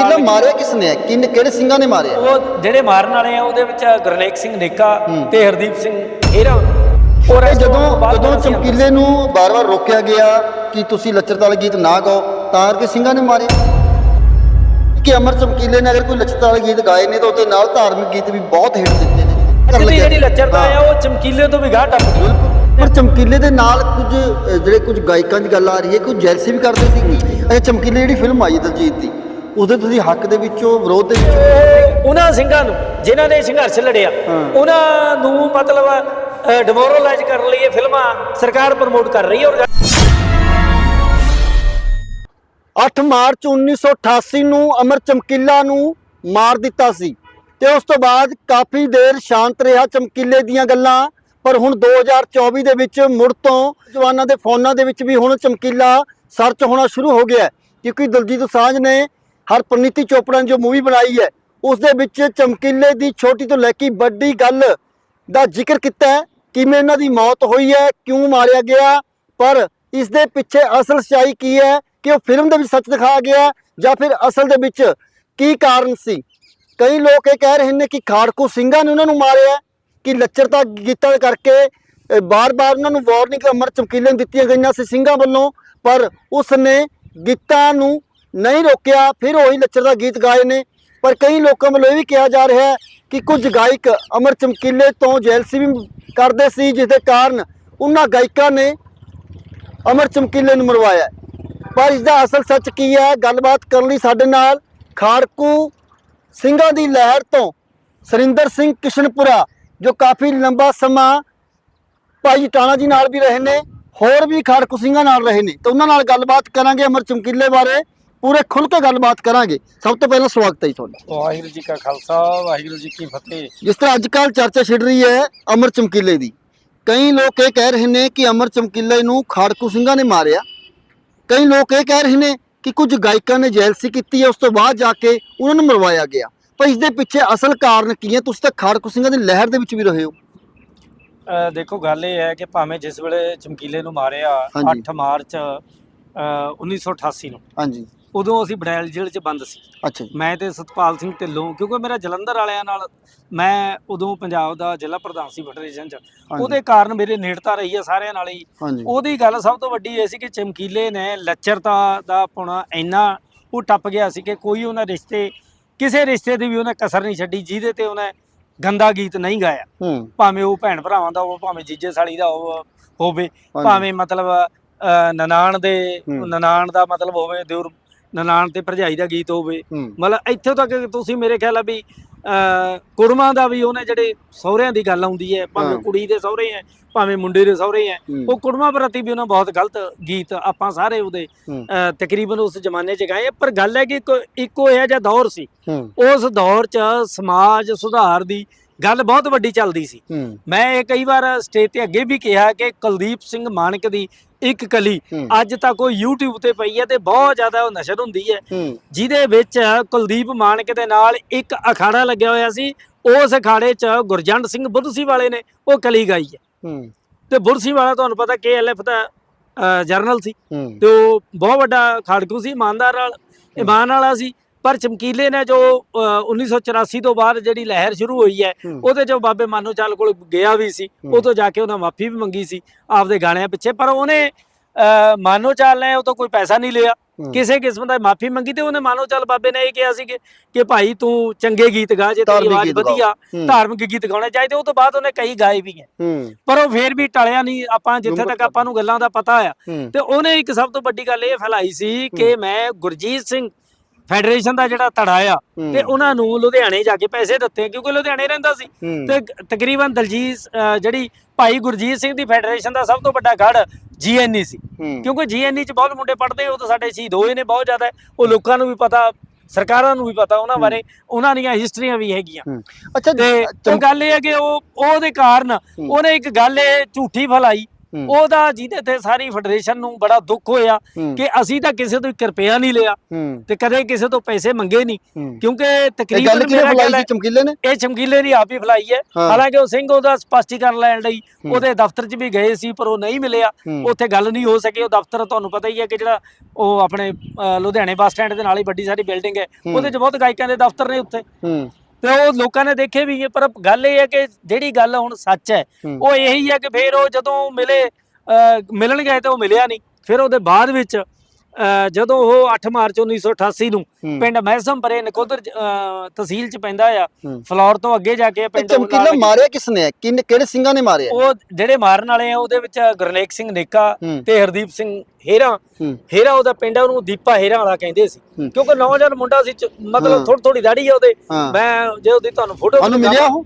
ਚਮਕੀਲਾ ਮਾਰਿਆ ਕਿਸ ਨੇ ਕਿੰਨੇ ਕਿਹੜੇ ਸਿੰਘਾਂ ਨੇ ਮਾਰਿਆ? ਉਹ ਜਿਹੜੇ ਮਾਰਨ ਵਾਲੇ ਆ ਉਹਦੇ ਵਿੱਚ ਗੁਰਨੇਕ ਸਿੰਘ ਨੇਕਾ ਤੇ ਹਰਦੀਪ ਸਿੰਘ ਹੀਰਾ। ਔਰ ਜਦੋਂ ਜਦੋਂ ਚਮਕੀਲੇ ਨੂੰ ਬਾਰ-ਬਾਰ ਰੋਕਿਆ ਗਿਆ ਕਿ ਤੁਸੀਂ ਲੱਚਰਤਾ ਵਾਲੇ ਗੀਤ ਨਾ ਗਾਓ ਤਾਂ ਕਰਕੇ ਸਿੰਘਾਂ ਨੇ ਮਾਰਿਆ ਕਿ ਅਮਰ ਚਮਕੀਲੇ ਨੇ ਅਗਰ ਕੋਈ ਲੱਚਰਤਾ ਵਾਲੇ ਗੀਤ ਗਾਏ ਨੇ ਤਾਂ ਉਹਦੇ ਨਾਲ ਧਾਰਮਿਕ ਗੀਤ ਵੀ ਬਹੁਤ ਹਿੱਟ ਦਿੱਤੇ ਨੇ। ਜਿਹੜੀ। ਜਿਹੜੀ ਲੱਚਰਤਾ। ਆ ਉਹ ਚਮਕੀਲੇ ਤੋਂ ਵੀ ਗਾਹ ਟੱਪ ਗਈ। ਪਰ ਚਮਕੀਲੇ ਦੇ ਨਾਲ ਕੁਝ ਜਿਹੜੇ ਕੁਝ ਗਾਇਕਾਂ ਦੀ ਗੱਲ ਆ ਰਹੀ ਹੈ ਕੁਝ ਜੈਲਸੀ ਵੀ ਕਰਦੇ ਸੀ ਅੱਛਾ ਚਮਕੀਲੇ ਜਿਹੜੀ ਫਿਲਮ ਆਈ ਦਲਜੀਤ ਦੀ ਉਹਦੇ ਤੁਸੀਂ ਹੱਕ ਦੇ ਵਿੱਚੋਂ ਵਿਰੋਧ ਦੇ ਵਿੱਚੋਂ? ਉਹ ਉਹਨਾਂ ਸਿੰਘਾਂ ਨੂੰ ਜਿਨ੍ਹਾਂ ਨੇ ਸੰਘਰਸ਼ ਲੜਿਆ। ਉਹਨਾਂ ਨੂੰ ਮਤਲਬ ਡਿਮੋਰਲਾਈਜ਼ ਕਰਨ ਲਈ ਇਹ ਫਿਲਮਾਂ ਸਰਕਾਰ ਪ੍ਰਮੋਟ ਕਰ ਰਹੀ ਹੈ ਔਰ 8 ਮਾਰਚ 1988 ਨੂੰ ਅਮਰ ਚਮਕੀਲਾ ਨੂੰ ਮਾਰ ਦਿੱਤਾ ਸੀ ਤੇ ਉਸ ਤੋਂ ਬਾਅਦ ਕਾਫੀ ਦੇਰ ਸ਼ਾਂਤ ਰਿਹਾ ਚਮਕੀਲੇ ਦੀਆਂ ਗੱਲਾਂ। ਪਰ ਹੁਣ 2024 ਦੇ ਵਿੱਚ ਮੁੜ ਤੋਂ ਜਵਾਨਾਂ ਦੇ ਫੋਨਾਂ ਦੇ ਵਿੱਚ ਵੀ ਹੁਣ ਚਮਕੀਲਾ ਸਰਚ ਹੋਣਾ ਸ਼ੁਰੂ ਹੋ ਗਿਆ ਕਿਉਂਕਿ ਦਲਜੀਤ ਦੋਸਾਂਝ ਨੇ ਹਰਪ੍ਰਨੀਤੀ ਚੋਪੜਾ ਨੇ ਜੋ ਮੂਵੀ ਬਣਾਈ ਹੈ ਉਸ ਦੇ ਵਿੱਚ ਚਮਕੀਲੇ ਦੀ ਛੋਟੀ ਤੋਂ ਲੈ ਕੇ ਵੱਡੀ ਗੱਲ ਦਾ ਜ਼ਿਕਰ ਕੀਤਾ ਹੈ, ਕਿਵੇਂ ਇਹਨਾਂ ਦੀ ਮੌਤ ਹੋਈ ਹੈ, ਕਿਉਂ ਮਾਰਿਆ ਗਿਆ, ਪਰ ਇਸ ਦੇ ਪਿੱਛੇ ਅਸਲ ਸੱਚਾਈ ਕੀ ਹੈ, ਕਿ ਉਹ ਫਿਲਮ ਦੇ ਵਿੱਚ ਸੱਚ ਦਿਖਾਇਆ ਗਿਆ ਜਾਂ ਫਿਰ ਅਸਲ ਦੇ ਵਿੱਚ ਕੀ ਕਾਰਨ ਸੀ? ਕਈ ਲੋਕ ਇਹ ਕਹਿ ਰਹੇ ਨੇ ਕਿ ਖਾੜਕੂ ਸਿੰਘਾਂ ਨੇ ਉਹਨਾਂ ਨੂੰ ਮਾਰਿਆ ਕਿ ਲੱਚਰਤਾ ਗੀਤਾਂ ਕਰਕੇ ਬਾਰ-ਬਾਰ ਉਹਨਾਂ ਨੂੰ ਵਾਰਨਿੰਗ ਅਮਰ ਚਮਕੀਲੇ ਨੂੰ ਦਿੱਤੀਆਂ ਗਈਆਂ ਸੀ ਸਿੰਘਾਂ ਵੱਲੋਂ, ਪਰ ਉਸ ਨੇ ਗੀਤਾਂ ਨੂੰ ਨਹੀਂ ਰੋਕਿਆ, ਫਿਰ ਉਹੀ ਲੱਚਰਤਾ ਗੀਤ ਗਾਏ ਨੇ। ਪਰ ਕਈ ਲੋਕਾਂ ਵੱਲੋਂ ਇਹ ਵੀ ਕਿਹਾ ਜਾ ਰਿਹਾ ਹੈ ਕਿ ਕੁਝ ਗਾਇਕ ਅਮਰ ਚਮਕੀਲੇ ਤੋਂ ਜੈਲਸੀ ਵੀ ਕਰਦੇ ਸੀ ਜਿਸ ਦੇ ਕਾਰਨ ਉਹਨਾਂ ਗਾਇਕਾਂ ਨੇ ਅਮਰ ਚਮਕੀਲੇ ਨੂੰ ਮਰਵਾਇਆ ਪਰ ਇਸ ਦਾ ਅਸਲ ਸੱਚ ਕੀ ਹੈ? ਗੱਲਬਾਤ ਕਰਨ ਲਈ ਸਾਡੇ ਨਾਲ ਖਾੜਕੂ ਸਿੰਘਾਂ ਦੀ ਲਹਿਰ ਤੋਂ ਸਰਿੰਦਰ ਸਿੰਘ ਕਿਸ਼ਨਪੁਰਾ, ਜੋ ਕਾਫੀ ਲੰਬਾ ਸਮਾਂ ਭਾਈ ਟਾਣਾ ਜੀ ਨਾਲ ਵੀ ਰਹੇ ਨੇ, ਹੋਰ ਵੀ ਖਾੜਕੂ ਸਿੰਘਾਂ ਨਾਲ ਰਹੇ ਨੇ। ਤਾਂ ਉਹਨਾਂ ਨਾਲ ਗੱਲਬਾਤ ਕਰਾਂਗੇ ਅਮਰ ਚਮਕੀਲੇ ਬਾਰੇ। ਪੂਰੇ ਖੁੱਲ ਕੇ ਗੱਲਬਾਤ ਕਰਾਂਗੇ। ਸਭ ਤੋਂ ਪਹਿਲਾਂ ਸਵਾਗਤ ਹੈ ਜੀ ਤੁਹਾਡਾ। ਵਾਹਿਗੁਰੂ ਜੀ ਕਾ ਖਾਲਸਾ ਵਾਹਿਗੁਰੂ ਜੀ ਕੀ ਫਤਿਹ। ਜਿਸ ਤਰ੍ਹਾਂ ਅੱਜ ਕੱਲ੍ਹ ਚਰਚਾ ਛਿੜ ਰਹੀ ਹੈ ਅਮਰ ਚਮਕੀਲੇ ਦੀ। ਕਈ ਲੋਕ ਇਹ ਕਹਿ ਰਹੇ ਨੇ ਕਿ ਅਮਰ ਚਮਕੀਲੇ ਨੂੰ ਖਾੜਕੂ ਸਿੰਘਾਂ ਨੇ ਮਾਰਿਆ। ਕਈ ਲੋਕ ਇਹ ਕਹਿ ਰਹੇ ਨੇ ਕਿ ਕੁਝ ਗਾਇਕਾਂ ਨੇ ਜੈਲਸੀ ਕੀਤੀ ਹੈ ਉਸ ਤੋਂ ਬਾਅਦ ਜਾ ਕੇ ਉਹਨਾਂ ਨੂੰ ਮਰਵਾਇਆ ਗਿਆ। ਪਰ ਇਸ ਦੇ ਪਿੱਛੇ ਅਸਲ ਕਾਰਨ ਕੀ ਹੈ? ਤੁਸੀਂ ਤਾਂ ਖਾੜਕੂ ਸਿੰਘਾਂ ਦੀ ਲਹਿਰ ਦੇ ਵਿੱਚ ਵੀ ਰਹੇ ਹੋ। ਦੇਖੋ ਗੱਲ ਇਹ ਹੈ ਕਿ ਭਾਵੇਂ ਜਿਸ ਵੇਲੇ ਚਮਕੀਲੇ ਨੂੰ ਮਾਰਿਆ ਹਾਂਜੀ। 8 ਮਾਰਚ ਅ, 1988 ਨੂੰ ਹਾਂਜੀ। ਉਦੋਂ ਅਸੀਂ ਬੜੈਲ ਜੇਲ੍ਹ 'ਚ ਬੰਦ ਸੀ। ਅੱਛਾ ਜੀ। ਮੈਂ ਤੇ ਸਤਪਾਲ ਸਿੰਘ ਢਿੱਲੋਂ ਕਿਉਂਕਿ ਮੇਰਾ ਜਲੰਧਰ ਵਾਲਿਆਂ ਨਾਲ ਮੈਂ ਉਦੋਂ ਪੰਜਾਬ ਦਾ ਜ਼ਿਲ੍ਹਾ ਪ੍ਰਧਾਨ ਸੀ ਫੈਡਰੇਸ਼ਨ 'ਚ। ਉਹਦੇ ਕਾਰਨ ਮੇਰੇ ਨੇੜਤਾ ਰਹੀ ਹੈ ਸਾਰਿਆਂ ਨਾਲ ਹੀ। ਉਹਦੀ ਗੱਲ ਸਭ ਤੋਂ ਵੱਡੀ ਇਹ ਸੀ ਕਿ ਚਮਕੀਲੇ ਨੇ ਲੱਚਰਤਾ ਦਾ ਪੁਣਾ ਇੰਨਾ ਉਹ ਟੱਪ ਗਿਆ ਸੀ ਕਿ ਕੋਈ ਉਹਨਾਂ ਰਿਸ਼ਤੇ ਕਿਸੇ ਰਿਸ਼ਤੇ ਦੀ ਵੀ ਉਹਨੇ ਕਸਰ ਨਹੀਂ ਛੱਡੀ ਜਿਹਦੇ ਤੇ ਉਹਨੇ ਗੰਦਾ ਗੀਤ ਨਹੀਂ ਗਾਇਆ। ਭਾਵੇਂ ਉਹ ਭੈਣ ਭਰਾਵਾਂ ਦਾ ਹੋਵੇ ਭਾਵੇਂ ਜੀਜੇ ਸਾਲੀ ਦਾ ਹੋਵੇ-। ਭਾਵੇਂ ਮਤਲਬ ਨਨਾਣ ਦੇ। ਨਨਾਣ ਦਾ ਮਤਲਬ ਹੋਵੇ ਦਿਉਰ ਨਨਾਣ ਤੇ ਭਰਜਾਈ ਦਾ ਗੀਤ ਹੋਵੇ। ਮਤਲਬ ਇੱਥੇ ਤੱਕ ਤੁਸੀਂ ਮੇਰੇ ਖਿਆਲ ਆ ਵੀ ਕੁੜਮਾਂ ਦਾ ਵੀ ਉਹਨੇ ਜਿਹੜੇ ਸਹੁਰਿਆਂ ਦੀ ਗੱਲ ਆਉਂਦੀ ਹੈ ਭਾਵੇਂ। ਕੁੜੀ ਦੇ ਸਹੁਰੇ ਹੈ ਭਾਵੇਂ ਮੁੰਡੇ ਦੇ ਸਹੁਰੇ ਹੂੰ। ਉਹ ਕੁੜਮਾਂ ਪ੍ਰਤੀ ਵੀ ਉਹਨਾਂ ਬਹੁਤ ਗਲਤ ਗੀਤ ਆਪਾਂ ਸਾਰੇ ਉਹਦੇ ਤਕਰੀਬਨ ਉਸ ਜ਼ਮਾਨੇ 'ਚ ਗਾਏ ਪਰ ਗੱਲ ਹੈ ਕਿ ਇੱਕੋ- ਇਹੋ ਜਿਹਾ ਦੌਰ ਸੀ। ਉਸ ਦੌਰ 'ਚ ਸਮਾਜ ਸੁਧਾਰ ਦੀ ਗੱਲ ਬਹੁਤ ਵੱਡੀ ਚੱਲਦੀ ਸੀ। ਮੈਂ ਇਹ ਕਈ ਵਾਰ ਸਟੇਜ ਤੇ ਅੱਗੇ ਵੀ ਕਿਹਾ ਕਿ ਕੁਲਦੀਪ ਸਿੰਘ ਮਾਨਕ ਦੀ ਇੱਕ ਕਲੀ। ਅੱਜ ਤੱਕ ਉਹ YouTube ਤੇ ਪਈ ਹੈ ਤੇ ਬਹੁਤ ਜ਼ਿਆਦਾ ਉਹ ਨਸ਼ਰ ਹੁੰਦੀ ਹੈ। ਜਿਹਦੇ ਵਿੱਚ ਕੁਲਦੀਪ ਮਾਨਕ ਦੇ ਨਾਲ ਇੱਕ ਅਖਾੜਾ ਲੱਗਿਆ ਹੋਇਆ ਸੀ। ਉਸ ਅਖਾੜੇ 'ਚ ਗੁਰਜੰਟ ਸਿੰਘ ਬੁੱਧਸੀ ਵਾਲੇ ਨੇ ਉਹ ਕਲੀ ਗਾਈ ਹੈ। ਤੇ ਬੁਰਸੀ ਵਾਲਾ ਤੁਹਾਨੂੰ ਪਤਾ KLF ਦਾ ਜਰਨਲ ਸੀ। ਤੇ ਉਹ ਬਹੁਤ ਵੱਡਾ ਖਾੜਕੂ ਸੀ ਇਮਾਨਦਾਰ ਨਾਲ ਇਮਾਨ ਵਾਲਾ ਸੀ। ਪਰ ਚਮਕੀਲੇ ਨੇ ਜੋ ਅ, 1984 ਤੋਂ ਬਾਅਦ ਜਿਹੜੀ ਲਹਿਰ ਸ਼ੁਰੂ ਹੋਈ ਹੈ। ਉਹਦੇ ਜੋ ਬਾਬੇ ਮਾਨੋ ਚਾਲ ਕੋਲ ਗਿਆ ਵੀ ਸੀ। ਤੋਂ ਜਾ ਕੇ ਉਹਨਾਂ ਮਾਫੀ ਵੀ ਮੰਗੀ ਸੀ ਆਪਦੇ ਗਾਣਿਆਂ ਪਿੱਛੇ। ਪਰ ਉਹਨੇ ਮਾਨੋ ਚਾਲ ਨੇ ਉਹ ਤੋਂ ਕੋਈ ਪੈਸਾ ਨਹੀਂ ਲਿਆ। ਕਿਸੇ ਕਿਸਮ ਦਾ ਮਾਫੀ ਮੰਗੀ ਤੇ ਉਹਨੇ ਮਾਨੋ ਚਾਲ ਬਾਬੇ ਨੇ ਇਹ ਕਿਹਾ ਸੀ ਕਿ ਭਾਈ ਤੂੰ ਚੰਗੇ ਗੀਤ ਗਾ ਜੇ ਤੇਰੀ ਆਵਾਜ਼। ਵਧੀਆ। ਧਾਰਮਿਕ ਗੀਤ ਗਾਉਣੇ ਚਾਹੀਦੇ। ਉਹ ਤੋਂ ਬਾਅਦ ਉਹਨੇ ਕਈ ਗਾਏ ਵੀ ਹੈ। ਪਰ ਉਹ ਫੇਰ ਵੀ ਟਲਿਆ ਨਹੀਂ। ਆਪਾਂ ਜਿੱਥੇ ਤੱਕ ਆਪਾਂ ਨੂੰ ਗੱਲਾਂ ਦਾ ਪਤਾ ਆ। ਤੇ ਉਹਨੇ ਇੱਕ ਸਭ ਤੋਂ ਵੱਡੀ ਗੱਲ ਇਹ ਫੈਲਾਈ ਸੀ ਕਿ ਮੈਂ ਗੁਰਜੀਤ ਸਿੰਘ ਫੈਡਰੇਸ਼ਨ ਦਾ ਜਿਹੜਾ ਧੜਾ ਆ। ਤੇ ਉਹਨਾਂ ਨੂੰ ਲੁਧਿਆਣੇ ਜਾ ਕੇ ਪੈਸੇ ਦਿੱਤੇ ਕਿਉਂਕਿ ਲੁਧਿਆਣੇ ਰਹਿੰਦਾ ਸੀ। ਤੇ ਤਕਰੀਬਨ ਦਲਜੀਤ ਜਿਹੜੀ ਭਾਈ ਗੁਰਜੀਤ ਸਿੰਘ ਦੀ ਫੈਡਰੇਸ਼ਨ ਦਾ ਸਭ ਤੋਂ ਵੱਡਾ ਗੜ ਜੀਐਨਈ ਸੀ। ਕਿਉਂਕਿ ਜੀਐਨਈ ਚ ਬਹੁਤ ਮੁੰਡੇ ਪੜ੍ਹਦੇ ਉਹ ਤਾਂ ਸਾਡੇ ਸ਼ਹੀਦ ਹੋਏ ਨੇ ਬਹੁਤ ਜ਼ਿਆਦਾ। ਉਹ ਲੋਕਾਂ ਨੂੰ ਵੀ ਪਤਾ ਸਰਕਾਰਾਂ ਨੂੰ ਵੀ ਪਤਾ ਉਹਨਾਂ ਬਾਰੇ ਉਹਨਾਂ ਦੀਆਂ ਹਿਸਟਰੀਆਂ ਵੀ ਹੈਗੀਆਂ। ਅੱਛਾ ਤੇ ਗੱਲ ਇਹ ਹੈ ਕਿ ਉਹ ਉਹਦੇ ਕਾਰਨ ਉਹਨੇ ਇੱਕ ਗੱਲ ਇਹ ਝੂਠੀ ਫੈਲਾਈ ਉਹਦਾ ਜਿਹਦੇ ਤੇ ਸਾਰੀ ਫੈਡਰੇਸ਼ਨ ਨੂੰ ਬੜਾ ਦੁੱਖ ਹੋਇਆ ਕਿ ਅਸੀਂ ਤਾਂ ਕਿਸੇ ਤੋਂ ਇੱਕ ਰੁਪਿਆ ਨਹੀਂ ਲਿਆ ਤੇ ਕਦੇ ਕਿਸੇ ਤੋਂ ਪੈਸੇ ਮੰਗੇ ਨਹੀਂ। ਕਿਉਂਕਿ ਤਕਰੀਬਨ ਮੇਰਾ ਗੱਲ ਚਮਕੀਲੇ ਨੇ? ਇਹ ਚਮਕੀਲੇ ਦੀ ਆਪ ਹੀ ਫਲਾਈ ਹੈ। ਹਾਲਾਂਕਿ ਉਹ ਸਿੰਘ ਉਹਦਾ ਸਪਸ਼ਟੀਕਰਨ ਲੈਣ ਲਈ। ਉਹਦੇ ਦਫ਼ਤਰ 'ਚ ਵੀ ਗਏ ਸੀ ਪਰ ਉਹ ਨਹੀਂ ਮਿਲਿਆ। ਉੱਥੇ ਗੱਲ ਨਹੀਂ ਹੋ ਸਕੀ। ਉਹ ਦਫ਼ਤਰ ਤੁਹਾਨੂੰ ਪਤਾ ਹੀ ਹੈ ਕਿ ਜਿਹੜਾ ਉਹ ਆਪਣੇ ਲੁਧਿਆਣੇ ਬੱਸ ਸਟੈਂਡ ਦੇ ਨਾਲ ਹੀ ਵੱਡੀ ਸਾਰੀ ਬਿਲਡਿੰਗ ਹੈ। ਉਹਦੇ 'ਚ ਬਹੁਤ ਗਾਇਕਾਂ ਦੇ ਦਫ਼ਤਰ ਨੇ ਉੱਥੇ। ਤੇ ਉਹ ਲੋਕਾਂ ਨੇ ਦੇਖੇ ਵੀ ਹੈ ਪਰ ਗੱਲ ਇਹ ਹੈ ਕਿ ਜਿਹੜੀ ਗੱਲ ਹੁਣ ਸੱਚ ਹੈ। ਉਹ ਇਹੀ ਹੈ ਕਿ ਫਿਰ ਉਹ ਜਦੋਂ ਮਿਲੇ ਮਿਲਣ ਗਏ ਤੇ ਉਹ ਮਿਲਿਆ ਨਹੀਂ ਫਿਰ ਉਹਦੇ ਬਾਅਦ ਵਿੱਚ ਜਦੋਂ ਉਹ 8 ਮਾਰਚ 1988 ਨੂੰ। ਪਿੰਡ ਮਹਿਸਮਪੁਰੇ ਨਕੋਦਰ ਤਹਿਸੀਲ ਚ ਪੈਂਦਾ ਆ। ਫਲੋਰ ਤੋਂ ਅੱਗੇ ਜਾ ਕੇ ਪਿੰਡ ਚਮਕੀਲਾ ਮਾਰਿਆ ਕਿਸਨੇ ਹੈ? ਕਿੰਨੇ ਕਿਹੜੇ ਸਿੰਘਾਂ ਨੇ ਮਾਰਿਆ ਉਹ ਜਿਹੜੇ ਮਾਰਨ ਵਾਲੇ ਆ ਉਹਦੇ ਵਿੱਚ ਗੁਰਨੇਕ ਸਿੰਘ ਨੇਕਾ। ਤੇ ਹਰਦੀਪ ਸਿੰਘ ਹੇਰਾ ਹੇਰਾ ਉਹਦਾ ਪਿੰਡ ਆ ਉਹਨੂੰ ਦੀਪਾ ਹੇਰਾ ਵਾਲਾ ਕਹਿੰਦੇ ਸੀ। ਕਿਉਂਕਿ ਨੌਜਵਾਨ ਮੁੰਡਾ ਸੀ। ਮਤਲਬ ਥੋੜੀ ਥੋੜੀ ਦਾੜੀ ਆ ਉਹਦੇ ਮੈਂ ਜੇ ਉਹਦੀ ਤੁਹਾਨੂੰ ਫੋਟੋ ਮਿਲਿਆ ਉਹ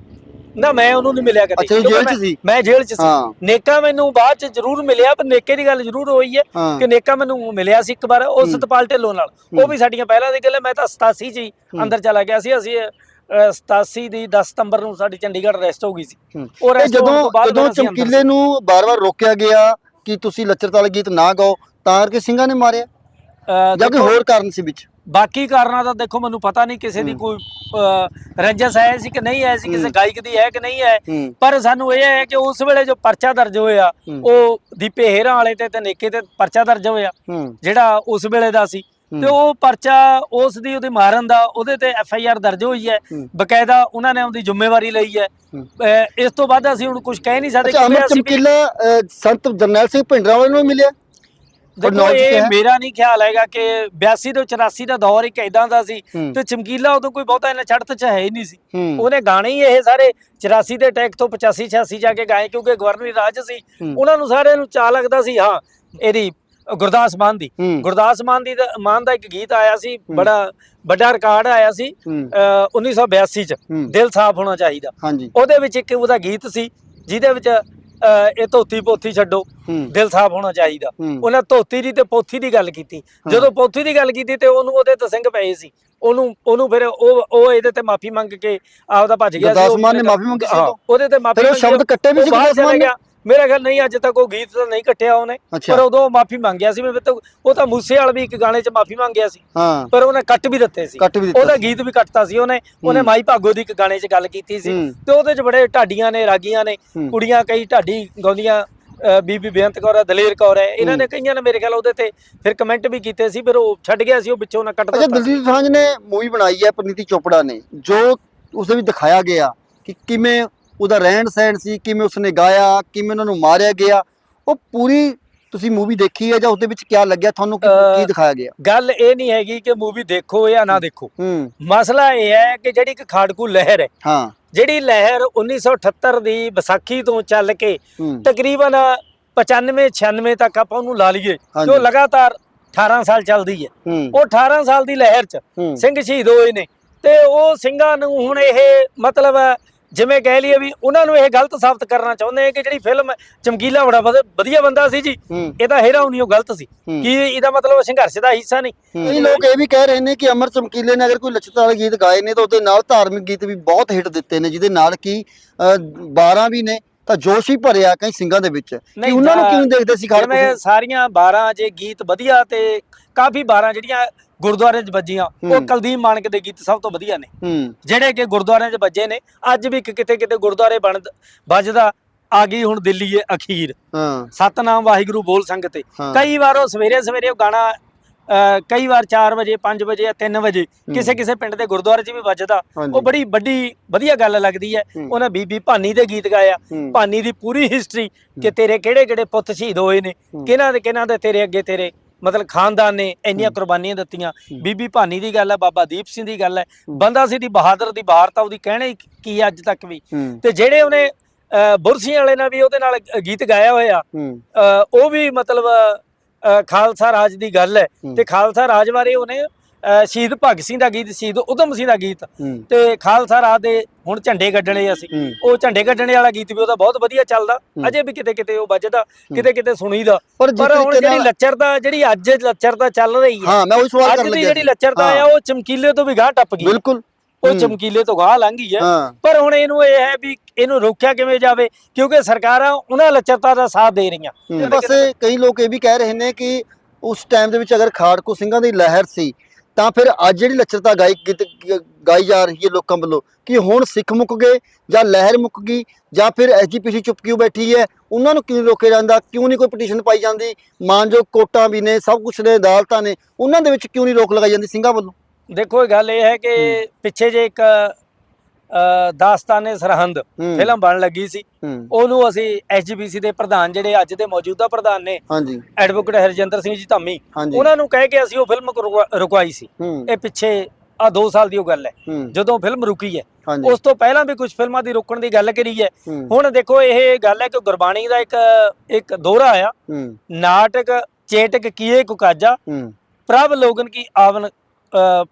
ਨਾ ਮੈਂ ਉਹਨੂੰ ਨਹੀਂ ਮਿਲਿਆ ਕਦੇ ਅੱਛਾ, ਉਹ ਕਿਉਂਕਿ ਜੇਲ੍ਹ 'ਚ ਮੈਂ- ਸੀ? ਮੈਂ ਜੇਲ੍ਹ 'ਚ ਸੀ ਨੇਕਾ ਮੈਨੂੰ ਬਾਅਦ 'ਚ ਜ਼ਰੂਰ ਮਿਲਿਆ ਪਰ ਨੇਕੇ ਦੀ ਗੱਲ ਜ਼ਰੂਰ ਹੋਈ ਹੈ ਹਾਂ ਕਿ ਨੇਕਾ ਮੈਨੂੰ ਮਿਲਿਆ ਸੀ ਇੱਕ ਵਾਰ ਉਹ। ਸਤਪਾਲ ਢਿੱਲੋਂ ਨਾਲ ਉਹ। ਵੀ ਸਾਡੀਆਂ ਪਹਿਲਾਂ ਦੀ ਗੱਲ ਹੈ ਮੈਂ ਤਾਂ 87 ਚ ਹੀ। ਅੰਦਰ ਚਲਾ ਗਿਆ ਸੀ ਅਸੀਂ ਅ, 87 ਦੀ 10 ਸਤੰਬਰ ਨੂੰ ਸਾਡੀ ਚੰਡੀਗੜ੍ਹ ਅਰੈਸਟ ਹੋ ਗਈ ਸੀ ਹੂੰ। ਉਹ ਇਹ arrest ਹੋਣ ਜਦੋਂ ਬਾਅਦ ਜਦੋਂ ਫਿਰ ਅਸੀਂ ਅੰਦਰ ਚਮਕੀਲੇ ਨੂੰ ਬਾਰ-ਬਾਰ ਰੋਕਿਆ ਗਿਆ ਕਿ ਤੁਸੀਂ ਲੱਚਰਤਾਲ ਗੀਤ ਨਾ ਗਾਓ ਤਾਂ ਕਰਕੇ ਸਿੰਘਾਂ ਨੇ ਮਾਰਿਆ ਅ, ਜਾਂ ਕੋਈ ਦੇਖੋ, ਹੋਰ ਕਾਰਨ ਸੀ ਵਿੱਚ ਬਾਕੀ ਕਾਰਨਾਂ ਦਾ ਦੇਖੋ ਮੈਨੂੰ ਪਤਾ ਨਹੀਂ ਕਿਸੇ ਦੀ। ਕੋਈ ਰੰਜਿਸ਼ ਹੈ ਸੀ ਕਿ ਨਹੀਂ ਹੈ ਸੀ ਕਿਸੇ। ਗਾਇਕ ਦੀ ਹੈ ਕਿ ਨਹੀਂ ਹੈ ਪਰ ਸਾਨੂੰ ਇਹ ਹੈ ਕਿ ਉਸ ਵੇਲੇ ਜੋ ਪਰਚਾ ਦਰਜ ਹੋਇਆ। ਉਹ ਦੀਪੇ ਹੇਰਾਂ ਵਾਲੇ ਤੇ ਤੇ ਨੇਕੇ ਤੇ ਪਰਚਾ ਦਰਜ ਹੋਇਆ ਜਿਹੜਾ ਉਸ ਵੇਲੇ ਦਾ ਸੀ। ਤੇ ਉਹ ਪਰਚਾ ਉਸ ਦੀ ਉਹਦੇ ਮਾਰਨ ਦਾ ਉਹਦੇ ਤੇ ਐਫ ਆਈ ਆਰ ਦਰਜ ਹੋਈ ਹੈ। ਬਕਾਇਦਾ ਉਹਨਾਂ ਨੇ ਉਹਦੀ ਜ਼ਿੰਮੇਵਾਰੀ ਲਈ ਹੈ ਇਸ ਤੋਂ ਬਾਅਦ ਅਸੀਂ ਹੁਣ ਕੁਝ ਕਹਿ ਨਹੀਂ ਸਕਦੇ ਅੱਛਾ ਅਮਰ ਚਮਕੀਲਾ ਸੰਤ ਜਰਨੈਲ ਸਿੰਘ ਭਿੰਡਰਾਂ ਵਾਲੇ ਨੂੰ ਮਿਲਿਆ ਦੇਖੋ knowledge ਇਹ ਕਿਆ ਹੈ? ਮੇਰਾ ਨਹੀਂ ਖਿਆਲ ਹੈਗਾ ਕਿ 82 ਤੋਂ 84 ਦਾ ਦੌਰ ਇੱਕ ਇਦਾਂ ਦਾ ਸੀ ਹੂੰ। ਤੇ ਚਮਕੀਲਾ ਉਦੋਂ ਕੋਈ ਬਹੁਤਾ ਇਹਨਾਂ ਚੜਤ ਚ ਹੈ ਹੀ ਨਹੀਂ ਸੀ। ਹੂੰ। ਉਹਨੇ ਗਾਣੇ ਹੀ ਇਹ ਸਾਰੇ 84 ਦੇ ਟੈਕ ਤੋਂ 85 86 ਜਾ ਕੇ ਗਾਏ ਕਿਉਂਕਿ ਗਵਰਨਰੀ ਰਾਜ ਸੀ। ਹੂੰ। ਉਹਨਾਂ ਨੂੰ ਸਾਰਿਆਂ ਨੂੰ ਚਾਹ ਲੱਗਦਾ ਸੀ ਹਾਂ ਇਹਦੀ ਗੁਰਦਾਸ ਮਾਨ ਦੀ। ਹੂੰ। ਗੁਰਦਾਸ ਮਾਨ ਦੀ ਦਾ- ਮਾਨ ਦਾ ਇੱਕ ਗੀਤ ਆਇਆ ਸੀ ਬੜਾ ਵੱਡਾ ਰਿਕਾਰਡ ਆਇਆ ਸੀ ਹੂੰ। ਅਹ 1982 ਚ ਹੂੰ। ਦਿਲ ਸਾਫ਼ ਹੋਣਾ ਚਾਹੀਦਾ। ਹਾਂਜੀ। ਉਹਦੇ ਵਿੱਚ ਇੱਕ ਉਹਦਾ ਗੀਤ ਸੀ ਜਿਹਦੇ ਵਿੱਚ ਇਹ ਧੋਤੀ ਪੋਥੀ ਛੱਡੋ। ਦਿਲ ਸਾਫ਼ ਹੋਣਾ ਚਾਹੀਦਾ। ਉਹਨਾਂ ਧੋਤੀ ਦੀ ਤੇ ਪੋਥੀ ਦੀ ਗੱਲ ਕੀਤੀ। ਜਦੋਂ ਪੋਥੀ ਦੀ ਗੱਲ ਕੀਤੀ ਤੇ ਉਹਨੂੰ ਉਹਦੇ ਤੇ ਸਿੰਘ ਪਏ ਸੀ। ਉਹਨੂੰ ਉਹਨੂੰ ਫਿਰ ਉਹ ਉਹ ਇਹਦੇ ਤੇ ਮਾਫੀ ਮੰਗ ਕੇ ਆਪਦਾ ਭੱਜ ਗਿਆ ਗੁਰਦਾਸ ਉਹ ਮਾਨ ਨੇ ਮਾਫ਼ੀ ਮੰਗੀ ਸੀ? ਉਹਦੇ ਤੇ ਮਾਫੀ ਫਿਰ ਉਹ ਸ਼ਬਦ ਕੱਟੇ ਵੀ ਸੀ ਗੁਰਦਾਸ ਮਾਨ ਨੇ? ਮੇਰਾ ਖਿਆਲ ਨਹੀਂ ਅੱਜ ਤੱਕ ਉਹ ਗੀਤ ਤਾਂ ਨਹੀਂ ਕੱਟਿਆ ਉਹਨੇ ਅੱਛਾ ਪਰ ਉਦੋਂ ਮਾਫੀ ਮੰਗਿਆ ਸੀ ਮੈਂ ਤਾਂ ਉਹ ਤਾਂ ਮੂਸੇ ਵਾਲ ਵੀ ਇੱਕ ਗਾਣੇ 'ਚ ਮਾਫੀ ਮੰਗਿਆ ਸੀ ਹਾਂ ਪਰ ਉਹਨੇ ਕੱਟ ਵੀ ਦਿੱਤੇ ਸੀ ਕੱਟ ਵੀ ਦਿੱਤਾ ਉਹਦਾ ਸੀ। ਗੀਤ ਵੀ ਕੱਟਤਾ ਸੀ ਉਹਨੇ ਉਹਨੇ ਹੂੰ। ਮਾਈ ਭਾਗੋ ਦੀ ਇੱਕ ਗਾਣੇ 'ਚ ਗੱਲ ਕੀਤੀ ਸੀ ਹੂੰ। ਤੇ ਉਹਦੇ 'ਚ ਬੜੇ ਢਾਡੀਆਂ ਨੇ ਰਾਗੀਆਂ ਨੇ ਹੂੰ। ਕੁੜੀਆਂ ਕਈ ਢਾਡੀ ਗਾਉਂਦੀਆਂ ਅ, ਬੀਬੀ ਬੇਅੰਤ ਕੌਰ ਹੈ ਦਲੇਰ ਕੌਰ ਹੈ ਇਹਨਾਂ ਨੇ। ਕਈਆਂ ਨੇ ਮੇਰੇ ਖਿਆਲ ਉਹਦੇ ਤੇ ਫਿਰ ਕਮੈਂਟ ਵੀ ਕੀਤੇ ਸੀ ਫਿਰ ਉਹ ਛੱਡ ਗਿਆ ਸੀ ਉਹ ਵਿੱਚੋਂ ਨਾ ਕੱਟ ਅੱਛਾ ਦਿੱਤਾ ਦਲਜੀਤ ਦੋਸਾਂਝ ਨੇ ਮੂਵੀ ਬਣਾਈ ਹੈ ਪਨੀਤੀ ਚੋਪੜਾ ਨੇ ਜੋ ਉਸਦੇ ਵਿੱਚ ਦਿਖਾਇਆ ਗਿਆ ਕਿ ਕਿਵੇਂ ਉਹਦਾ ਰਹਿਣ ਸਹਿਣ ਸੀ ਕਿਵੇਂ ਉਸਨੇ ਗਾਇਆ ਕਿਵੇਂ ਉਹਨਾਂ ਨੂੰ ਮਾਰਿਆ ਗਿਆ ਉਹ ਪੂਰੀ ਤੁਸੀਂ ਮੂਵੀ ਦੇਖੀ ਹੈ ਜਾਂ ਉਸਦੇ ਵਿੱਚ ਕੀ ਲੱਗਿਆ? ਤੁਹਾਨੂੰ ਕੀ ਦਿਖਾਇਆ ਗਿਆ? ਗੱਲ ਇਹ ਨਹੀਂ ਹੈਗੀ ਕਿ ਮੂਵੀ ਦੇਖੋ ਜਾਂ ਨਾ ਦੇਖੋ। ਹੂੰ। ਮਸਲਾ ਇਹ ਹੈ ਕਿ ਜਿਹੜੀ ਇੱਕ ਖਾੜਕੂ ਲਹਿਰ ਹੈ ਹਾਂ। ਜਿਹੜੀ ਲਹਿਰ 1978 ਦੀ ਵਿਸਾਖੀ ਤੋਂ ਚੱਲ ਕੇ ਤਕਰੀਬਨ 95 96 ਤੱਕ ਆਪਾਂ ਉਹਨੂੰ ਲਾ ਲਈਏ। ਜੋ ਲਗਾਤਾਰ 18 ਸਾਲ ਚੱਲਦੀ ਹੈ। ਉਹ 18 ਸਾਲ ਦੀ ਲਹਿਰ 'ਚ ਸਿੰਘ ਸ਼ਹੀਦ ਹੋਏ ਨੇ ਤੇ ਉਹ ਸਿੰਘਾਂ ਨੂੰ ਹੁਣ ਇਹ ਮਤਲਬ ਜਿਵੇਂ ਕਹਿ ਲਈਏ ਵੀ ਉਹਨਾਂ ਨੂੰ ਇਹ ਗਲਤ ਸਾਬਤ ਕਰਨਾ ਚਾਹੁੰਦੇ ਆ ਕਿ ਜਿਹੜੀ ਫਿਲਮ ਚਮਕੀਲਾ ਬੜਾ ਵਧ- ਵਧੀਆ ਬੰਦਾ ਸੀ ਜੀ ਹੂੰ। ਇਹਦਾ ਹੇਰਾ ਉਹ ਗਲਤ ਸੀ। ਕੀ ਇਹਦਾ ਮਤਲਬ ਸੰਘਰਸ਼ ਦਾ ਹਿੱਸਾ ਨਹੀਂ? ਕਈ ਲੋਕ ਇਹ ਵੀ ਕਹਿ ਰਹੇ ਨੇ ਕਿ ਅਮਰ ਚਮਕੀਲੇ ਨੇ ਅਗਰ ਕੋਈ ਲੱਚਤ ਵਾਲੇ ਗੀਤ ਗਾਏ ਨੇ ਤਾਂ ਉਹਦੇ ਨਾਲ ਧਾਰਮਿਕ ਗੀਤ ਵੀ ਬਹੁਤ ਹਿੱਟ ਦਿੱਤੇ ਨੇ ਜਿਹਦੇ ਨਾਲ ਕਿ 12 ਵੀ ਨੇ ਤਾਂ ਜੋਸ਼ ਹੀ ਭਰਿਆ ਕਈ ਸਿੰਘਾਂ ਦੇ ਵਿੱਚ। ਕਿ ਉਹਨਾਂ ਨੂੰ ਤਾਂ ਕਿਉਂ ਦੇਖਦੇ ਸੀ ਖਾਲਸਾ ਸਾਰੀਆਂ 12 ਜੇ ਗੀਤ ਵਧੀਆ ਤੇ ਕਾਫੀ 12 ਜਿਹੜੀਆਂ ਗੁਰਦੁਆਰੇ 'ਚ ਵੱਜੀਆਂ ਉਹ। ਕੁਲਦੀਪ ਮਾਨਕ ਦੇ ਗੀਤ ਸਭ ਤੋਂ ਵਧੀਆ ਨੇ ਜਿਹੜੇ ਕਿ ਗੁਰਦੁਆਰਿਆਂ 'ਚ ਵੱਜੇ ਨੇ ਅੱਜ ਵੀ ਕਿਤੇ ਕਿਤੇ ਗੁਰਦੁਆਰੇ ਬਣ ਵੱਜਦਾ ਆ ਗਈ ਹੁਣ ਦਿੱਲੀ ਏ ਅਖੀਰ ਹਾਂ ਸਤਨਾਮ ਵਾਹਿਗੁਰੂ ਬੋਲ ਸੰਗਤੇ। ਕਈ ਵਾਰ ਉਹ ਸਵੇਰੇ ਸਵੇਰੇ ਉਹ ਗਾਣਾ ਕਈ ਵਾਰ 4 ਵਜੇ 5 ਵਜੇ ਜਾਂ 3 ਵਜੇ ਕਿਸੇ ਕਿਸੇ ਪਿੰਡ ਦੇ ਗੁਰਦੁਆਰੇ 'ਚ ਵੀ ਵੱਜਦਾ। ਉਹ ਬੜੀ ਵੱਡੀ ਵਧੀਆ ਗੱਲ ਲੱਗਦੀ ਹੈ। ਉਹਨਾਂ ਬੀਬੀ ਭਾਨੀ ਦੇ ਗੀਤ ਗਾਇਆ। ਭਾਨੀ ਦੀ ਪੂਰੀ ਹਿਸਟਰੀ ਕਿ ਤੇਰੇ ਕਿਹੜੇ ਕਿਹੜੇ ਪੁੱਤ ਸ਼ਹੀਦ ਹੋਏ ਨੇ। ਕਿਹਨਾਂ ਦੇ ਕਿਹਨਾਂ ਦੇ ਤੇਰੇ ਅੱਗੇ ਤੇਰੇ ਮਤਲਬ ਖਾਨਦਾਨ ਨੇ ਇੰਨੀਆਂ ਕੁਰਬਾਨੀਆਂ ਦਿੱਤੀਆਂ। ਬੀਬੀ ਭਾਨੀ ਦੀ ਗੱਲ ਹੈ ਬਾਬਾ ਦੀਪ ਸਿੰਘ ਦੀ ਗੱਲ ਹੈ। ਬੰਦਾ ਸੀ ਦੀ ਬਹਾਦਰ ਦੀ ਬਹਾਰਤਾ ਉਹਦੀ ਕਹਿਣੇ ਕੀ ਅੱਜ ਤੱਕ ਵੀ। ਤੇ ਜਿਹੜੇ ਉਹਨੇ ਬੁਰਸੀਆਂ ਵਾਲੇ ਨਾਲ ਵੀ ਉਹਦੇ ਨਾਲ ਗੀਤ ਗਾਇਆ ਹੋਇਆ। ਉਹ ਵੀ ਮਤਲਬ ਖਾਲਸਾ ਰਾਜ ਦੀ ਗੱਲ ਹੈ। ਤੇ ਖਾਲਸਾ ਰਾਜ ਬਾਰੇ ਉਹਨੇ ਸ਼ਹੀਦ ਭਗਤ ਸਿੰਘ ਦਾ ਗੀਤ ਸ਼ਹੀਦ ਉਧਮ ਸਿੰਘ ਦਾ ਗੀਤ ਤੇ ਖਾਲਸਾ ਰਾਜ ਦੇ ਹੁਣ ਝੰਡੇ ਕੱਢਣੇ ਅਸੀਂ। ਉਹ ਝੰਡੇ ਕੱਢਣੇ ਵਾਲਾ ਗੀਤ ਵੀ ਉਹਦਾ ਬਹੁਤ ਵਧੀਆ ਚੱਲਦਾ। ਅਜੇ ਵੀ ਕਿਤੇ ਕਿਤੇ ਉਹ ਵੱਜਦਾ ਕਿਤੇ ਕਿਤੇ ਸੁਣੀਦਾ। ਪਰ ਹੁਣ ਜਿਹੜੀ ਨਾਲ ਲੱਚਰਤਾ ਜਿਹੜੀ ਅੱਜ ਲੱਚਰਤਾ ਚੱਲ ਰਹੀ ਹੈ ਹਾਂ ਮੈਂ ਉਹੀ ਸਵਾਲ ਅੱਜ ਕਰਨ ਲੱਗਿਆ ਜਿਹੜੀ ਸੀ। ਲੱਚਰਤਾ ਹਾਂ। ਆ ਉਹ ਚਮਕੀਲੇ ਤੋਂ ਵੀ ਗਾਂ ਟੱਪ ਗਈ। ਬਿਲਕੁਲ। ਉਹ। ਚਮਕੀਲੇ ਤੋਂ ਗਾਹ ਲੰਘ ਹੈ। ਪਰ ਹੁਣ ਇਹਨੂੰ ਇਹ ਹੈ ਵੀ ਇਹਨੂੰ ਰੋਕਿਆ ਕਿਵੇਂ ਜਾਵੇ? ਕਿਉਂਕਿ ਸਰਕਾਰਾਂ ਉਹਨਾਂ ਲੱਚਰਤਾ ਦਾ ਸਾਥ ਦੇ ਰਹੀਆਂ। ਪਾਸੇ ਕਈ ਲੋਕ ਇਹ ਵੀ ਕਹਿ ਰਹੇ ਨੇ ਕਿ ਉਸ ਟਾਈਮ ਦੇ ਵਿੱਚ ਅਗਰ ਖਾੜਕੂ ਸਿੰਘਾਂ ਦੀ ਲਹਿਰ ਸੀ ਤਾਂ ਫਿਰ ਅੱਜ ਜਿਹੜੀ ਲੱਚਰਤਾ ਗਾਈ ਗਾਈ ਜਾ ਰਹੀ ਹੈ ਲੋਕਾਂ ਵੱਲੋਂ ਕਿ ਹੁਣ ਸਿੱਖ ਮੁੱਕ ਗਏ ਜਾਂ ਲਹਿਰ ਮੁੱਕ ਗਈ ਜਾਂ ਫਿਰ ਐਜੀਪੀਸੀ ਚੁੱਪ ਕਿਉਂ ਬੈਠੀ ਹੈ ਉਹਨਾਂ ਨੂੰ ਕਿਉਂ ਰੋਕਿਆ ਜਾਂਦਾ ਕਿਉਂ ਨਹੀਂ ਕੋਈ ਪਟੀਸ਼ਨ ਪਾਈ ਜਾਂਦੀ ਮਾਨਯੋਗ ਕੋਰਟਾਂ ਵੀ ਨੇ ਸਭ ਕੁਝ ਨੇ ਅਦਾਲਤਾਂ ਨੇ ਉਹਨਾਂ ਦੇ ਵਿੱਚ ਕਿਉਂ ਨਹੀਂ ਰੋਕ ਲਗਾਈ ਜਾਂਦੀ ਸਿੰਘਾਂ ਵੱਲੋਂ? ਦੇਖੋ ਇਹ ਗੱਲ ਇਹ ਹੈ ਕਿ ਪਿੱਛੇ ਜੇ ਇੱਕ ਦਾਸਤਾਨੇ ਸਰਹੰਦ ਫਿਲਮ ਬਣ ਲੱਗੀ ਸੀ। ਉਹਨੂੰ ਅਸੀਂ ਐਸਜੀਪੀਸੀ ਦੇ ਪ੍ਰਧਾਨ ਜਿਹੜੇ ਅੱਜ ਦੇ ਮੌਜੂਦਾ ਪ੍ਰਧਾਨ ਨੇ ਹਾਂਜੀ। ਐਡਵੋਕੇਟ ਹਰਜਿੰਦਰ ਸਿੰਘ ਜੀ ਧਾਮੀ ਉਹਨਾਂ ਨੂੰ ਕਹਿ ਕੇ ਅਸੀਂ ਉਹ ਫਿਲਮ ਰੁਕਵਾ- ਰੁਕਵਾਈ ਸੀ। ਇਹ ਪਿੱਛੇ ਆ 2 ਸਾਲ ਦੀ ਉਹ ਗੱਲ ਹੈ। ਜਦੋਂ ਫਿਲਮ ਰੁਕੀ ਹੈ ਉਸ ਤੋਂ ਪਹਿਲਾਂ ਵੀ ਕੁਝ ਫਿਲਮਾਂ ਦੀ ਰੁਕਣ ਦੀ ਗੱਲ ਕਰੀ ਹੈ। ਹੁਣ ਦੇਖੋ ਇਹ ਗੱਲ ਹੈ ਕਿ ਗੁਰਬਾਣੀ ਦਾ ਇੱਕ ਇੱਕ ਦੋਹਰਾ ਆ। ਹੂੰ। ਨਾਟਕ ਚੇਟਕ ਕੀਏ ਕੁਕਾਜਾ ਪ੍ਰਭ ਲੋਗਨ ਕੀ ਆਵਨ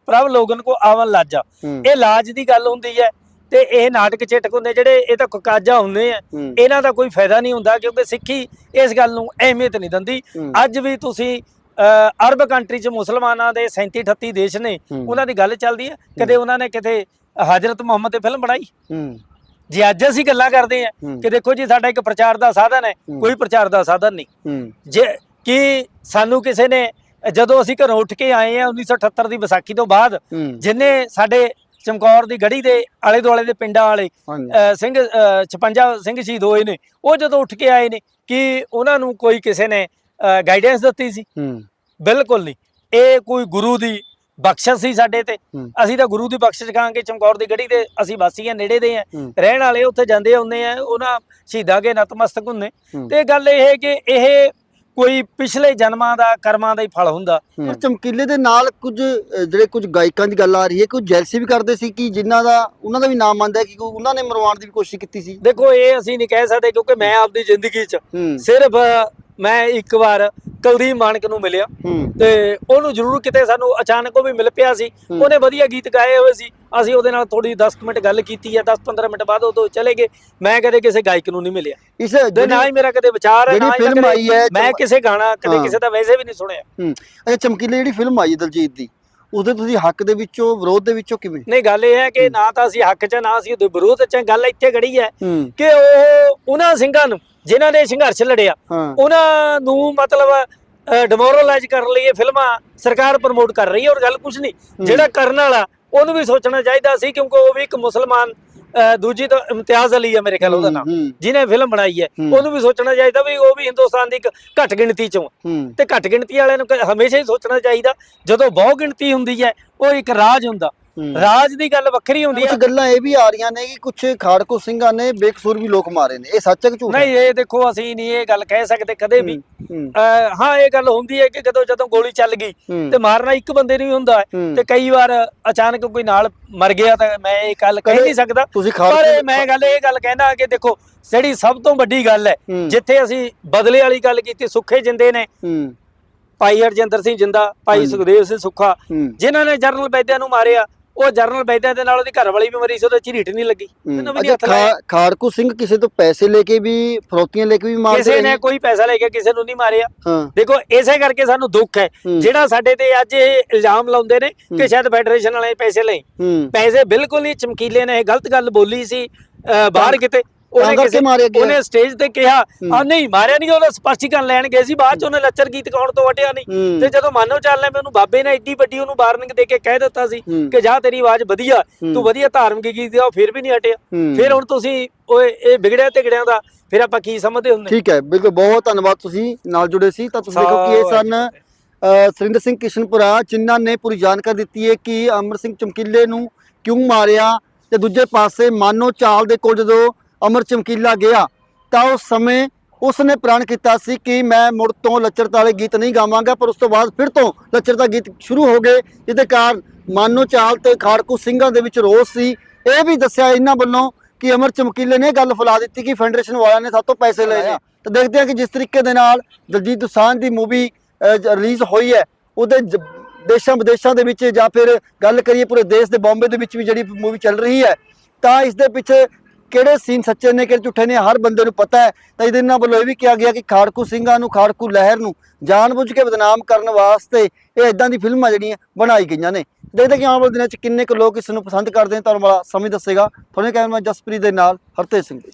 ਪ੍ਰਭ ਲੋਗਨ ਕੋ ਆਵਨ ਲਾਜਾ। ਇਹ ਲਾਜ ਦੀ ਗੱਲ ਹੁੰਦੀ ਹੈ। ਤੇ ਇਹ ਨਾਟਕ ਚੇਟਕ ਹੁੰਦੇ ਜਿਹੜੇ ਇਹ ਤਾਂ ਕੁਕਾਜਾ ਹੁੰਦੇ ਆ। ਇਹਨਾਂ ਦਾ ਕੋਈ ਫਾਇਦਾ ਨਹੀਂ ਹੁੰਦਾ ਕਿਉਂਕਿ ਸਿੱਖੀ ਇਸ ਗੱਲ ਨੂੰ ਅਹਿਮੀਅਤ ਨਹੀਂ ਦਿੰਦੀ। ਅੱਜ ਵੀ ਤੁਸੀਂ ਅਰਬ ਕੰਟਰੀ 'ਚ ਮੁਸਲਮਾਨਾਂ ਦੇ 37 38 ਦੇਸ਼ ਨੇ ਉਹਨਾਂ ਦੀ ਗੱਲ ਚੱਲਦੀ ਹੈ। ਕਦੇ ਉਹਨਾਂ ਨੇ ਕਿਤੇ ਹਜ਼ਰਤ ਮੁਹੰਮਦ ਤੇ ਫਿਲਮ ਬਣਾਈ? ਜੇ ਅੱਜ ਅਸੀਂ ਗੱਲਾਂ ਕਰਦੇ ਆ ਕਿ ਦੇਖੋ ਜੀ ਸਾਡਾ ਇੱਕ ਪ੍ਰਚਾਰ ਦਾ ਸਾਧਨ ਹੈ। ਕੋਈ ਪ੍ਰਚਾਰ ਦਾ ਸਾਧਨ ਨਹੀਂ। ਜੇ ਕਿ ਸਾਨੂੰ ਕਿਸੇ ਨੇ ਜਦੋਂ ਅਸੀਂ ਘਰੋਂ ਉੱਠ ਕੇ ਆਏ ਆ 1978 ਦੀ ਵਿਸਾਖੀ ਤੋਂ ਬਾਅਦ ਜਿਨੇ ਸਾਡੇ ਚਮਕੌਰ ਦੀ ਗੜੀ ਦੇ ਆਲੇ ਦੁਆਲੇ ਦੇ ਪਿੰਡਾਂ ਵਾਲੇ ਸਿੰਘ ਅ, 56 ਸਿੰਘ ਸ਼ਹੀਦ ਹੋਏ ਨੇ। ਉਹ ਜਦੋਂ ਉੱਠ ਕੇ ਆਏ ਨੇ ਕਿ ਉਹਨਾਂ ਨੂੰ ਕੋਈ ਕਿਸੇ ਨੇ ਗਾਈਡੈਂਸ ਦਿੱਤੀ ਸੀ? ਬਿਲਕੁਲ ਨਹੀਂ। ਇਹ ਕੋਈ ਗੁਰੂ ਦੀ ਬਖਸ਼ਿਸ਼ ਸੀ ਸਾਡੇ ਤੇ। ਅਸੀਂ ਤਾਂ ਗੁਰੂ ਦੀ ਬਖਸ਼ਿਸ਼ ਕਹਾਂਗੇ ਚਮਕੌਰ ਦੀ ਗੜੀ ਦੇ ਅਸੀਂ ਵਾਸੀ ਆ ਨੇੜੇ ਦੇ ਆ। ਰਹਿਣ ਵਾਲੇ ਉੱਥੇ ਜਾਂਦੇ ਆਉਂਦੇ ਆ ਉਹਨਾਂ ਸ਼ਹੀਦਾਂ ਦੇ ਨਤਮਸਤਕ ਹੁੰਦੇ। ਤੇ ਗੱਲ ਇਹ ਹੈ ਕਿ ਇਹ ਕੋਈ ਪਿਛਲੇ ਜਨਮਾਂ ਦਾ ਕਰਮਾਂ ਦਾ ਹੀ ਫਲ ਹੁੰਦਾ। ਪਰ ਚਮਕੀਲੇ ਦੇ ਨਾਲ ਕੁਝ ਜਿਹੜੇ ਕੁਝ ਗਾਇਕਾਂ ਦੀ ਗੱਲ ਆ ਰਹੀ ਹੈ ਕੁਝ ਜੈਲਸੀ ਵੀ ਕਰਦੇ ਸੀ ਕਿ ਜਿਨ੍ਹਾਂ ਦਾ ਉਹਨਾਂ ਦਾ ਵੀ ਨਾਮ ਆਂਦਾ ਹੈ ਕਿ ਕੋਈ ਉਹਨਾਂ ਨੇ ਮਰਵਾਉਣ ਦੀ ਵੀ ਕੋਸ਼ਿਸ਼ ਕੀਤੀ ਸੀ? ਦੇਖੋ ਇਹ ਅਸੀਂ ਨਹੀਂ ਕਹਿ ਸਕਦੇ ਕਿਉਂਕਿ ਮੈਂ ਆਪਦੀ ਜ਼ਿੰਦਗੀ 'ਚ ਹੂੰ। ਸਿਰਫ ਮੈਂ ਇੱਕ ਵਾਰ ਕੁਲਦੀਪ ਮਾਨਕ ਨੂੰ ਮਿਲਿਆ ਤੇ ਉਹਨੂੰ ਜ਼ਰੂਰ ਕਿਤੇ ਸਾਨੂੰ ਅਚਾਨਕ ਉਹ ਵੀ ਮਿਲ ਪਿਆ ਸੀ। ਉਹਨੇ ਵਧੀਆ ਗੀਤ ਗਾਏ ਹੋਏ ਸੀ। ਅਸੀਂ ਉਹਦੇ ਨਾਲ ਥੋੜੀ 10 ਕੁ ਮਿੰਟ ਗੱਲ ਕੀਤੀ ਹੈ 10-15 ਮਿੰਟ ਬਾਅਦ ਉਹ ਤੋਂ ਚਲੇ ਗਏ। ਮੈਂ ਕਦੇ ਕਿਸੇ ਗਾਇਕ ਨੂੰ ਨਹੀਂ ਮਿਲਿਆ। ਇਸ ਜਿਹੜੀ ਨਾ ਹੀ ਮੇਰਾ ਕਦੇ ਵਿਚਾਰ ਹੈ ਨਾ ਹੀ ਮੈਂ ਕਿਸੇ ਗਾਣਾ ਕਦੇ। ਕਿਸੇ ਦਾ ਵੈਸੇ ਵੀ ਨਹੀਂ ਸੁਣਿਆ। ਅੱਛਾ ਚਮਕੀਲੇ ਜਿਹੜੀ ਫਿਲਮ ਆਈ ਦਲਜੀਤ ਦੀ ਉਹਦੇ ਤੁਸੀਂ ਹੱਕ ਦੇ ਵਿੱਚੋਂ ਵਿਰੋਧ ਦੇ ਵਿੱਚੋਂ ਕਿਵੇਂ? ਨਹੀਂ ਗੱਲ ਇਹ ਹੈ ਕਿ ਨਾ ਤਾਂ ਅਸੀਂ ਹੱਕ 'ਚ ਨਾ ਅਸੀਂ ਉਹਦੇ ਵਿਰੋਧ 'ਚ। ਗੱਲ ਇੱਥੇ ਖੜੀ ਹੂੰ। ਕਿ ਉਹ ਉਹਨਾਂ ਸਿੰਘਾਂ ਨੂੰ ਜਿਨ੍ਹਾਂ ਨੇ ਸੰਘਰਸ਼ ਲੜਿਆ ਹਾਂ ਉਹਨਾਂ ਨੂੰ ਮਤਲਬ ਡਿਮੋਰਲਾਈਜ਼ ਕਰਨ ਲਈ ਇਹ ਫਿਲਮਾਂ ਸਰਕਾਰ ਪ੍ਰਮੋਟ ਕਰ ਰਹੀ ਹੈ ਔਰ ਗੱਲ ਕੁਝ ਨਹੀਂ। ਜਿਹੜਾ ਕਰਨ ਵਾਲਾ ਉਹਨੂੰ ਵੀ ਸੋਚਣਾ ਚਾਹੀਦਾ ਸੀ ਕਿਉਂਕਿ ਉਹ ਵੀ ਇੱਕ ਮੁਸਲਮਾਨ ਦੂਜੀ ਤਾਂ ਇਮਤਿਆਜ਼ ਅਲੀ ਹੈ ਮੇਰੇ ਖਿਆਲ ਉਹਦਾ ਨਾਮ ਹੂੰ ਜਿਹਨੇ ਫਿਲਮ ਬਣਾਈ ਹੈ ਹੂੰ। ਉਹਨੂੰ ਵੀ ਸੋਚਣਾ ਚਾਹੀਦਾ ਵੀ ਉਹ ਵੀ ਹਿੰਦੁਸਤਾਨ ਦੀ ਇੱਕ ਘੱਟ ਗਿਣਤੀ ਚੋਂ। ਹੂੰ ਤੇ ਘੱਟ ਗਿਣਤੀ ਵਾਲਿਆਂ ਨੂੰ ਕ- ਹਮੇਸ਼ਾ ਹੀ ਸੋਚਣਾ ਚਾਹੀਦਾ ਜਦੋਂ ਬਹੁ ਗਿਣਤੀ ਹੁੰਦੀ ਹੈ ਉਹ ਇੱਕ ਰਾਜ ਹੁੰਦਾ। ਰਾਜ ਦੀ ਗੱਲ ਵੱਖਰੀ ਹੁੰਦੀ ਕੁਝ ਹੈ ਗੱਲਾਂ ਇਹ ਵੀ ਆ ਰਹੀਆਂ ਨੇ ਕਿ ਕੁਝ ਖਾੜਕੂ ਸਿੰਘਾਂ ਨੇ ਬੇਕਸੂਰ ਵੀ ਲੋਕ ਮਾਰੇ ਨੇ। ਇਹ ਸੱਚ ਹੈ ਕਿ ਝੂਠ ਹੈ? ਨਹੀਂ ਇਹ ਦੇਖੋ ਅਸੀਂ ਨਹੀਂ ਇਹ ਗੱਲ ਕਹਿ ਸਕਦੇ ਕਦੇ ਵੀ। ਹੂੰ ਇਹ ਗੱਲ ਹੁੰਦੀ ਹੈ ਕਿ ਜਦੋਂ ਜਦੋਂ ਗੋਲੀ ਚੱਲ ਗਈ ਹੂੰ। ਤੇ ਮਾਰਨਾ ਇੱਕ ਬੰਦੇ ਨੂੰ ਹੀ ਹੁੰਦਾ ਹੈ ਹੂੰ। ਤੇ ਕਈ ਵਾਰ ਅਚਾਨਕ ਕੋਈ ਨਾਲ ਮਰ ਗਿਆ ਤਾਂ ਮੈਂ ਇਹ ਗੱਲ ਕਹਿ ਕਦੇ- ਨਹੀਂ ਸਕਦਾ। ਤੁਸੀਂ ਪਰ ਖਾੜਕੂ ਮੈਂ ਗੱਲ ਇਹ ਗੱਲ ਕਹਿਣਾ ਕਿ ਦੇਖੋ ਜਿਹੜੀ ਸਭ ਤੋਂ ਵੱਡੀ ਗੱਲ ਹੈ ਹੂੰ। ਜਿੱਥੇ ਅਸੀਂ ਬਦਲੇ ਵਾਲੀ ਗੱਲ ਕੀਤੀ ਸੁੱਖੇ ਜਿੰਦੇ ਨੇ। ਹੂੰ। ਭਾਈ ਹਰਜਿੰਦਰ ਸਿੰਘ ਜਿੰਦਾ ਭਾਈ ਹਾਂਜੀ। ਸੁਖਦੇਵ ਸਿੰਘ ਸੁੱਖਾ ਹੂੰ। ਜਿਨ੍ਹਾਂ ਨੇ ਜਰਨਲ ਬੈਦਿਆਂ ਨੂੰ ਮਾਰਿਆ ਉਹ ਜਰਨਲ ਬੈਦਿਆਂ ਦੇ ਨਾਲ ਉਹਦੀ ਘਰ ਵਾਲੀ ਵੀ ਮਰੀ ਸੀ ਉਹਦੇ ਝਰੀਟ ਨਹੀਂ ਲੱਗੀ। ਇਹਨੂੰ ਵੀ ਨਹੀਂ ਅੱਛਾ ਹੱਥ ਲਾਇਆ। ਖਾ- ਖਾੜਕੂ ਸਿੰਘ ਕਿਸੇ ਤੋਂ ਪੈਸੇ ਲੈ ਕੇ ਵੀ ਫਰੋਤੀਆਂ ਲੈ ਕੇ ਵੀ ਮਾਰਦੇ ਕਿਸੇ ਨੇ? ਕੋਈ ਪੈਸਾ ਲੈ ਕੇ ਕਿਸੇ ਨੂੰ ਨਹੀਂ ਮਾਰਿਆ। ਹਾਂ। ਦੇਖੋ ਇਸੇ ਕਰਕੇ ਸਾਨੂੰ ਦੁੱਖ ਹੈ। ਹੂੰ। ਜਿਹੜਾ ਸਾਡੇ ਤੇ ਅੱਜ ਇਹ ਇਲਜ਼ਾਮ ਲਾਉਂਦੇ ਨੇ ਹੂੰ। ਕਿ ਸ਼ਾਇਦ ਫੈਡਰੇਸ਼ਨ ਵਾਲੇ ਪੈਸੇ ਲਈ ਹੂੰ। ਪੈਸੇ ਬਿਲਕੁਲ ਨਹੀਂ ਚਮਕੀਲੇ ਨੇ ਇਹ ਗਲਤ ਗੱਲ ਬੋਲੀ ਸੀ ਬਾਹਰ ਕਿਤੇ। ਤਾਂ ਕਰਕੇ ਮਾਰਿਆ ਗਿਆ। ਉਹਨੇ ਸਟੇਜ ਤੇ ਕਿਹਾ। ਆ ਨਹੀਂ ਮਾਰਿਆ ਨਹੀਂ ਉਹਦਾ ਸਪਸ਼ਟੀਕਰਨ ਲੈਣ ਗਏ ਸੀ ਬਾਅਦ ਚ ਉਹਨੇ ਲੱਚਰ ਗੀਤ ਗਾਉਣ ਤੋਂ ਹਟਿਆ ਨਹੀਂ। ਤੇ ਜਦੋਂ ਮਾਨੋ ਚੱਲਨੇ ਮੈਂ ਉਹਨੂੰ ਬਾਬੇ ਨੇ ਐਡੀ ਵੱਡੀ ਉਹਨੂੰ ਵਾਰਨਿੰਗ ਦੇ ਕੇ ਕਹਿ ਦਿੱਤਾ ਸੀ। ਕਿ ਜਾ ਤੇਰੀ ਆਵਾਜ਼ ਵਧੀਆ। ਤੂੰ ਵਧੀਆ ਧਾਰਮਿਕ ਗੀਤ ਗਾ ਫਿਰ ਵੀ ਨਹੀਂ ਹਟਿਆ। ਫਿਰ ਹੁਣ ਤੁਸੀਂ ਓਏ ਇਹ ਵਿਗੜਿਆ ਤਿਗੜਿਆਂ ਦਾ ਫਿਰ ਆਪਾਂ ਕੀ ਸਮਝਦੇ ਹੁੰਦੇ ਠੀਕ ਹੈ ਬਿਲਕੁਲ ਬਹੁਤ ਧੰਨਵਾਦ ਤੁਸੀਂ ਨਾਲ ਜੁੜੇ ਸੀ ਤਾਂ ਤੁਸੀਂ ਦੇਖੋ ਕਿ ਇਹ ਸਨ ਸੁਰਿੰਦਰ ਸਿੰਘ ਕਿਸ਼ਨਪੁਰਾ ਜਿਨ੍ਹਾਂ ਨੇ ਪੂਰੀ ਜਾਣਕਾਰੀ ਦਿੱਤੀ ਹੈ ਕਿ ਅਮਰ ਸਿੰਘ ਚਮਕੀਲੇ ਨੂੰ ਕਿਉਂ ਮਾਰਿਆ ਤੇ ਦੂਜੇ ਪਾਸੇ ਮਾਨੋ ਚਾਲ ਦੇ ਕੋਲ ਜਦੋਂ ਅਮਰ ਚਮਕੀਲਾ ਗਿਆ, ਤਾਂ ਉਸ ਸਮੇਂ ਉਸ ਨੇ ਪ੍ਰਣ ਕੀਤਾ ਸੀ ਕਿ ਮੈਂ ਮੁੜ ਤੋਂ ਲੱਚਰਤਾ ਵਾਲੇ ਗੀਤ ਨਹੀਂ ਗਾਵਾਂਗਾ, ਪਰ ਉਸ ਤੋਂ ਬਾਅਦ ਫਿਰ ਤੋਂ ਲੱਚਰਤਾ ਗੀਤ ਸ਼ੁਰੂ ਹੋ ਗਏ, ਜਿਹਦੇ ਕਾਰਨ ਮਾਨੋ ਚਾਲ ਤੇ ਖਾੜਕੂ ਸਿੰਘਾਂ ਦੇ ਵਿੱਚ ਰੋਸ ਸੀ। ਇਹ ਵੀ ਦੱਸਿਆ ਇਹਨਾਂ ਵੱਲੋਂ ਕਿ ਅਮਰ ਚਮਕੀਲੇ ਨੇ ਇਹ ਗੱਲ ਫੈਲਾ ਦਿੱਤੀ ਕਿ ਫੈਡਰੇਸ਼ਨ ਵਾਲਿਆਂ ਨੇ ਸਾਡੇ ਤੋਂ ਪੈਸੇ ਲਏ ਨੇ। ਤਾਂ ਦੇਖਦੇ ਹਾਂ ਕਿ ਜਿਸ ਤਰੀਕੇ ਦੇ ਨਾਲ ਦਲਜੀਤ ਦੁਸਾਂਝ ਦੀ ਮੂਵੀ ਰਿਲੀਜ਼ ਹੋਈ ਹੈ, ਉਹਦੇ ਜ- ਦੇਸ਼ਾਂ ਵਿਦੇਸ਼ਾਂ ਦੇ ਵਿੱਚ ਜਾਂ ਫਿਰ ਗੱਲ ਕਰੀਏ ਪੂਰੇ ਦੇਸ਼ ਦੇ ਬੰਬੇ ਦੇ ਵਿੱਚ ਵੀ ਜਿਹੜੀ ਮੂਵੀ ਚੱਲ ਰਹੀ ਹੈ, ਤਾਂ ਇਸ ਦੇ ਪਿੱਛੇ ਕਿਹੜੇ ਸੀਨ ਸੱਚੇ ਨੇ, ਕਿਹੜੇ ਝੂਠੇ ਨੇ, ਹਰ ਬੰਦੇ ਨੂੰ ਪਤਾ ਹੈ। ਤਾਂ ਇਹਦੇ ਨਾਲ ਵੱਲੋਂ ਇਹ ਵੀ ਕਿਹਾ ਗਿਆ ਕਿ ਖਾੜਕੂ ਸਿੰਘਾਂ ਨੂੰ, ਖਾੜਕੂ ਲਹਿਰ ਨੂੰ ਜਾਣਬੁੱਝ ਕੇ ਬਦਨਾਮ ਕਰਨ ਵਾਸਤੇ ਇਹ ਇਦਾਂ ਦੀ ਫਿਲਮਾਂ ਜਿਹੜੀਆਂ ਬਣਾਈ ਗਈਆਂ ਨੇ। ਦੇਖਦੇ ਕਿ ਆਉਣ ਵਾਲੇ ਦਿਨਾਂ 'ਚ ਕਿੰਨੇ ਕੁ ਲੋਕ ਇਸ ਨੂੰ ਪਸੰਦ ਕਰਦੇ ਨੇ, ਤੁਹਾਨੂੰ ਵਾਲਾ ਸਮਝ ਦੱਸੇਗਾ। ਤੁਹਾਨੂੰ ਕੈਮਰਾ ਜਸਪ੍ਰੀਤ ਦੇ ਨਾਲ ਹਰਤੇਜ ਸਿੰਘ ਜੀ